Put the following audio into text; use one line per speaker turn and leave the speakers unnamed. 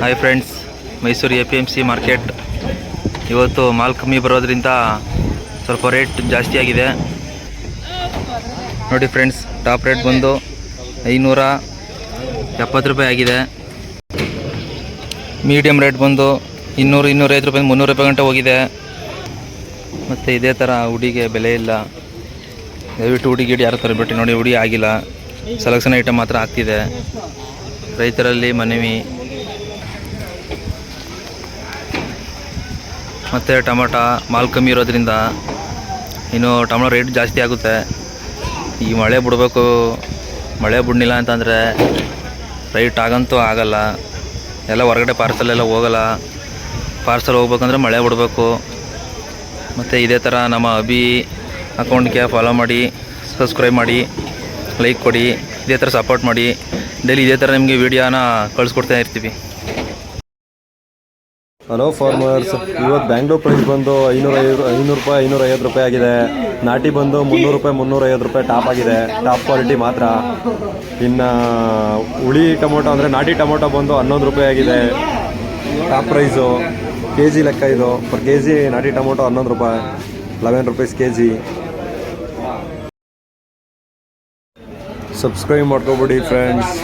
Hi friends Mysuru A P M C market ಇವತ್ತು ಮಾಲ್ ಕಮ್ಮಿ ಬರೋದ್ರಿಂದ ಸ್ವಲ್ಪ ರೇಟ್ ಜಾಸ್ತಿ ಆಗಿದೆ. ನೋಡಿ ಫ್ರೆಂಡ್ಸ್ ಟಾಪ್ ರೇಟ್ ಬಂದು ಐನೂರ ಎಪ್ಪತ್ತು ರೂಪಾಯಿ ಆಗಿದೆ. ಮೀಡಿಯಮ್ ರೇಟ್ ಬಂದು ಇನ್ನೂರು, ಇನ್ನೂರೈದು ರೂಪಾಯಿ, ಮುನ್ನೂರು ರೂಪಾಯಿ ಗಂಟೆ ಹೋಗಿದೆ. ಮತ್ತು ಇದೇ ಥರ ಹುಡಿಗೆ ಬೆಲೆ ಇಲ್ಲ. ದಯವಿಟ್ಟು ಹುಡುಗಿ ಗಿಡಿ ಯಾರು ತರಬೇಟಿ ನೋಡಿ, ಹುಡಿ ಆಗಿಲ್ಲ. ಸೆಲೆಕ್ಷನ್ ಐಟಮ್ ಮಾತ್ರ ಆಗ್ತಿದೆ. ರೈತರಲ್ಲಿ ಮನವಿ. ಮತ್ತು ಟೊಮೊಟೊ ಮಾಲ್ ಕಮ್ಮಿ ಇರೋದ್ರಿಂದ ಇನ್ನು ಟೊಮೊಟೊ ರೇಟ್ ಜಾಸ್ತಿ ಆಗುತ್ತೆ. ಈ ಮಳೆ ಬಿಡಬೇಕು, ಮಳೆ ಬಿಡಲಿಲ್ಲ ಅಂತಂದರೆ ರೈಟ್ ಆಗಂತೂ ಆಗಲ್ಲ. ಎಲ್ಲ ಹೊರಗಡೆ ಪಾರ್ಸಲ್ ಎಲ್ಲ ಹೋಗಲ್ಲ. ಪಾರ್ಸಲ್ ಹೋಗ್ಬೇಕಂದ್ರೆ ಮಳೆ ಬಿಡಬೇಕು. ಮತ್ತು ಇದೇ ಥರ ನಮ್ಮ ಅಭಿ ಅಕೌಂಟ್ಗೆ ಫಾಲೋ ಮಾಡಿ ಸಬ್ಸ್ಕ್ರೈಬ್ ಮಾಡಿ ಲೈಕ್ ಕೊಡಿ, ಇದೇ ಥರ ಸಪೋರ್ಟ್ ಮಾಡಿ. ಡೈಲಿ ಇದೇ ಥರ ನಿಮಗೆ ವೀಡಿಯೋನ ಕಳಿಸ್ಕೊಡ್ತಾ ಇರ್ತೀವಿ.
ಹಲೋ ಫಾರ್ಮರ್ಸ್ ಇವತ್ತು ಬ್ಯಾಂಗ್ಳೂರ್ ಪ್ರೈಸ್ ಬಂದು ಐನೂರ ಐನೂರು ರೂಪಾಯಿ, ಐನೂರ ಐವತ್ತು ರೂಪಾಯಿ ಆಗಿದೆ. ನಾಟಿ ಬಂದು ಮುನ್ನೂರು ರೂಪಾಯಿ, ಮುನ್ನೂರ ಐವತ್ತು ರೂಪಾಯಿ ಟಾಪ್ ಆಗಿದೆ. ಟಾಪ್ ಕ್ವಾಲಿಟಿ ಮಾತ್ರ. ಇನ್ನು, ಹುಳಿ ಟೊಮೊಟೊ ಅಂದರೆ ನಾಟಿ ಟೊಮೊಟೊ ಬಂದು ಹನ್ನೊಂದು ರೂಪಾಯಿ ಆಗಿದೆ. ಟಾಪ್ ಪ್ರೈಸು ಕೆ ಜಿ ಲೆಕ್ಕ ಇದು. ಪರ್ ಕೆ ಜಿ ನಾಟಿ ಟೊಮೊಟೊ ಹನ್ನೊಂದು ರೂಪಾಯಿ. Eleven rupees K G subscribe ಮಾಡ್ಕೊಬಿಡಿ friends